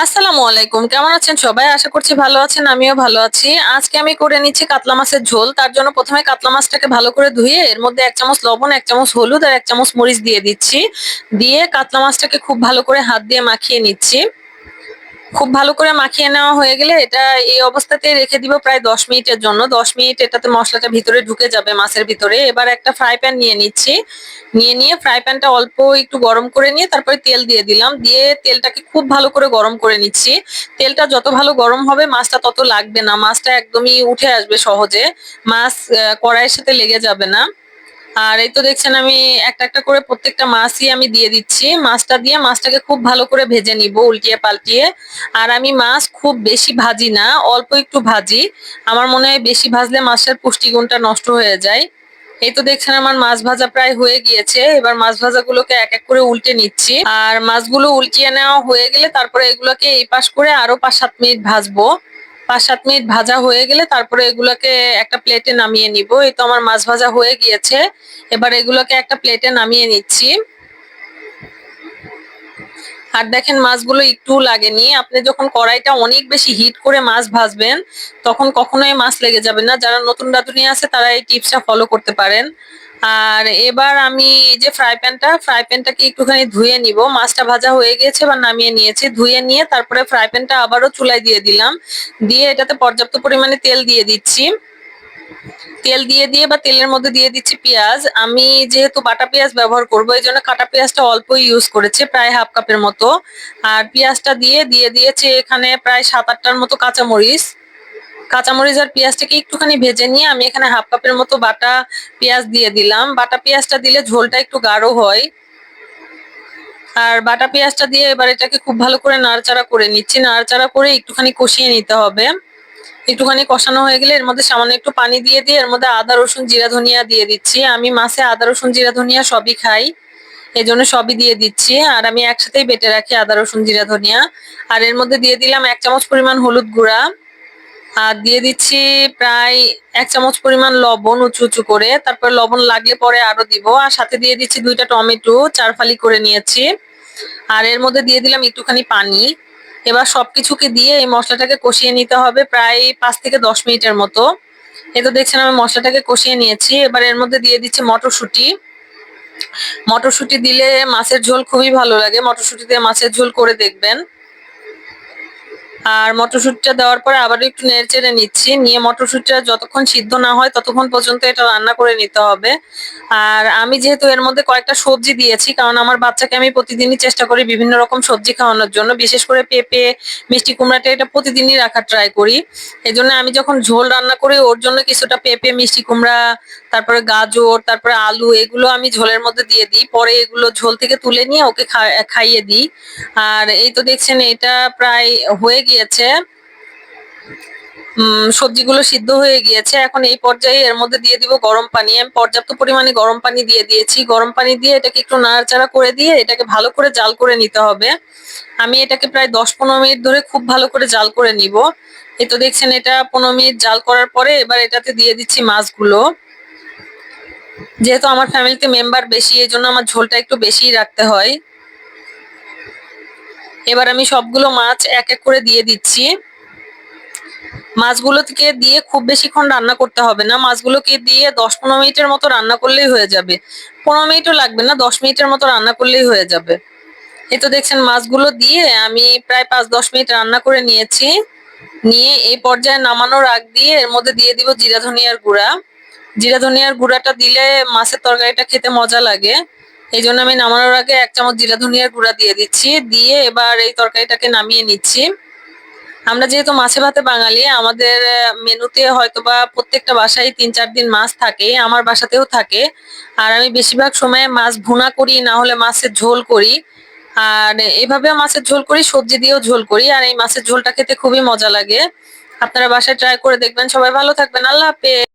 আসসালামু আলাইকুম। কেমন আছেন সবাই? আশা করছি ভালো আছেন, আমিও ভালো আছি। আজকে আমি করে নিচ্ছি কাতলা মাছের ঝোল। তার জন্য প্রথমে কাতলা মাছটাকে ভালো করে ধুয়ে এর মধ্যে এক চামচ লবণ, এক চামচ হলুদ আর এক চামচ মরিচ দিয়ে দিচ্ছি। দিয়ে কাতলা মাছটাকে খুব ভালো করে হাত দিয়ে মাখিয়ে নিচ্ছি। খুব ভালো করে মাখিয়ে নেওয়া হয়ে গেলে এটা এই অবস্থাতে রেখে দিব প্রায় দশ মিনিটের জন্য। দশ মিনিট এটাতে মশলাটা ভিতরে ঢুকে যাবে মাছের ভিতরে। এবার একটা ফ্রাই প্যান নিয়ে নিচ্ছি। নিয়ে নিয়ে ফ্রাই প্যানটা অল্প একটু গরম করে নিয়ে তারপরে তেল দিয়ে দিলাম। দিয়ে তেলটাকে খুব ভালো করে গরম করে নিচ্ছি। তেলটা যত ভালো গরম হবে মাছটা তত লাগবে না। মাছটা একদমই উঠে আসবে সহজে। মাছ কড়াইয়ের সাথে লেগে যাবে না। আর এই তো দেখছেন আমি একটা একটা করে প্রত্যেকটা মাছই আমি দিয়ে দিচ্ছি। মাছটা দিয়ে মাছটাকে খুব ভালো করে ভেজে নিব উল্টিয়ে পাল্টিয়ে। আর আমি মাছ খুব বেশি ভাজি না, অল্প একটু ভাজি। আমার মনে হয় বেশি ভাজলে মাছের পুষ্টিগুণটা নষ্ট হয়ে যায়। এই তো দেখছেন আমার মাছ ভাজা প্রায় হয়ে গিয়েছে। এবার মাছ ভাজাগুলোকে এক এক করে উল্টে নিচ্ছি। আর মাছগুলো উল্টিয়ে নেওয়া হয়ে গেলে তারপরে এগুলোকে এই পাশ করে আরও পাঁচ সাত মিনিট ভাজবো। পাঁচ সাত মিনিট ভাজা হয়ে গেলে তারপরে এগুলোকে একটা প্লেটে নামিয়ে নিব। এই তো আমার মাছ ভাজা হয়ে গিয়েছে। এবার এগুলোকে একটা প্লেটে নামিয়ে নিচ্ছি। আর দেখেন মাছগুলো একটু লাগেনি। আপনি যখন কড়াইটা অনেক বেশি হিট করে মাছ ভাজবেন, তখন কখনোই মাছ লেগে যাবে না। যারা নতুন রাঁধুনি আছে, তারা এই টিপসটা ফলো করতে পারেন। আর এবার আমি যে ফ্রাই প্যানটা ফ্রাই প্যানটাকে একটুখানি ধুয়ে নিব। মাছটা ভাজা হয়ে গেছে বা নামিয়ে নিয়েছি। ধুয়ে নিয়ে তারপরে ফ্রাই প্যানটা আবারও চুলায় দিয়ে দিলাম। দিয়ে এটাতে পর্যাপ্ত পরিমাণে তেল দিয়ে দিচ্ছি। তেল দিয়ে দিয়ে বা তেলের মধ্যে দিয়ে দিচ্ছি পেঁয়াজ। আমি যেহেতু বাটা পেঁয়াজ ব্যবহার করব, এই জন্য কাটা পেঁয়াজটা অল্প ইউজ করেছে, প্রায় হাফ কাপের মতো। আর পেঁয়াজটা দিয়ে দিয়ে দিয়েছে এখানে প্রায় সাত আটটার মতো কাঁচামরিচ। কাঁচামরিচ আর পেঁয়াজটাকে একটুখানি ভেজে নিয়ে আমি এখানে হাফ কাপের মতো বাটা পেঁয়াজ দিয়ে দিলাম। বাটা পেঁয়াজটা দিলে ঝোলটা একটু গাঢ় হয়। আর বাটা পেঁয়াজটা দিয়ে এবার এটাকে খুব ভালো করে নাড়াচাড়া করে নিচ্ছি। নাড়াচাড়া করে একটুখানি কষিয়ে নিতে হবে। একটুখানি কষানো হয়ে গেলে এর মধ্যে সামান্য একটু পানি দিয়ে দিয়ে এর মধ্যে আদা, রসুন, জিরা, ধনিয়া দিয়ে দিচ্ছি। আমি মাছে আদা, রসুন, জিরা, ধনিয়া সবই খাই এই জন্য সবই দিয়ে দিচ্ছি। আর আমি একসাথেই বেটে রাখি আদা, রসুন, জিরা, ধনিয়া। আর এর মধ্যে দিয়ে দিলাম এক চামচ পরিমাণ হলুদ গুঁড়া। আর দিয়ে দিচ্ছি প্রায় এক চামচ পরিমাণ লবণ উঁচু উঁচু করে। তারপর লবণ লাগলে পরে আরও দিব। আর সাথে দিয়ে দিচ্ছি দুইটা টমেটো, চার ফালি করে নিয়েছি। আর এর মধ্যে দিয়ে দিলাম একটুখানি পানি। এবার সবকিছুকে দিয়ে এই মশলাটাকে কষিয়ে নিতে হবে প্রায় পাঁচ থেকে দশ মিনিটের মতো। এ তো দেখছেন আমি মশলাটাকে কষিয়ে নিয়েছি। এবার এর মধ্যে দিয়ে দিচ্ছি মটরশুঁটি। মটরশুঁটি দিলে মাছের ঝোল খুবই ভালো লাগে। মটরশুঁটি দিয়ে মাছের ঝোল করে দেখবেন। আর মটরশুঁটিটা দেওয়ার পরে আবার একটু নেড়ে চেড়ে নিচ্ছি। নিয়ে মটরশুঁটিটা যতক্ষণ সিদ্ধ না হয় ততক্ষণ পর্যন্ত এটা রান্না করে নিতে হবে। আর আমি যেহেতু এর মধ্যে কয়েকটা সবজি দিয়েছি, কারণ আমার বাচ্চাকে আমি প্রতিদিনই চেষ্টা করি বিভিন্ন রকম সবজি খাওয়ানোর জন্য, বিশেষ করে পেঁপে, মিষ্টি কুমড়াটা এটা প্রতিদিনই রাখার ট্রাই করি। এই জন্য আমি যখন ঝোল রান্না করি, ওর জন্য কিছুটা পেঁপে, মিষ্টি কুমড়া, তারপরে গাজর, তারপরে আলু, এগুলো আমি ঝোলের মধ্যে দিয়ে দিই। পরে এগুলো ঝোল থেকে তুলে নিয়ে ওকে খাইয়ে দিই। আর এই তো দেখছেন, এটা প্রায় হয়ে গিয়েছে। সবজিগুলো সিদ্ধ হয়ে গিয়েছে। এখন এই পর্যায়ে এর মধ্যে দিয়ে দিব গরম পানি। আমি পর্যাপ্ত পরিমাণে গরম পানি দিয়ে দিয়েছি। গরম পানি দিয়ে এটাকে একটু নাড়াচাড়া করে দিয়ে এটাকে ভালো করে জাল করে নিতে হবে। আমি এটাকে প্রায় দশ পনেরো মিনিট ধরে খুব ভালো করে জাল করে নিব। এই তো দেখছেন এটা পনেরো মিনিট জাল করার পরে এবার এটাতে দিয়ে দিচ্ছি মাছগুলো। যেহেতু আমার ফ্যামিলিতে মেম্বার বেশি এই জন্য আমার ঝোলটা একটু বেশি রাখতে হয়। এবার আমি সবগুলো মাছ এক এক করে দিয়ে দিচ্ছি। মাছগুলোকে দিয়ে খুব বেশিক্ষণ রান্না করতে হবে না। মাছগুলোকে দিয়ে দশ পনেরো মিনিটের মতো রান্না করলেই হয়ে যাবে। পনেরো মিনিটও লাগবে না, দশ মিনিটের মতো রান্না করলেই হয়ে যাবে। এই তো দেখছেন মাছগুলো দিয়ে আমি প্রায় পাঁচ দশ মিনিট রান্না করে নিয়েছি। নিয়ে এই পর্যায়ে নামানোর আগ দিয়ে এর মধ্যে দিয়ে দিব জিরা ধনিয়ার গুঁড়া। জিরা ধনিয়ার গুঁড়াটা দিলে মাছের তরকারিটা খেতে মজা লাগে। এই জন্য আমি নামানোর আগে এক চামচ জিরা ধনিয়ার গুঁড়া দিয়ে দিচ্ছি। দিয়ে এবার এই তরকারিটাকে নামিয়ে নিচ্ছি। আমরা যেহেতু মাছে ভাতে বাঙালি, আমাদের মেনুতে হয়তোবা প্রত্যেকটা বাসায় তিন চার দিন মাছ থাকে, আমার বাসাতেও থাকে। আর আমি বেশিরভাগ সময় মাছ ভুনা করি, না হলে মাছের ঝোল করি। আর এভাবে মাছের ঝোল করি, সবজি দিয়েও ঝোল করি, আর এই মাছের ঝোলটা খেতে খুবই মজা লাগে। আপনারা বাসায় ট্রাই করে দেখবেন। সবাই ভালো থাকবেন। আল্লাহ হাফেজ।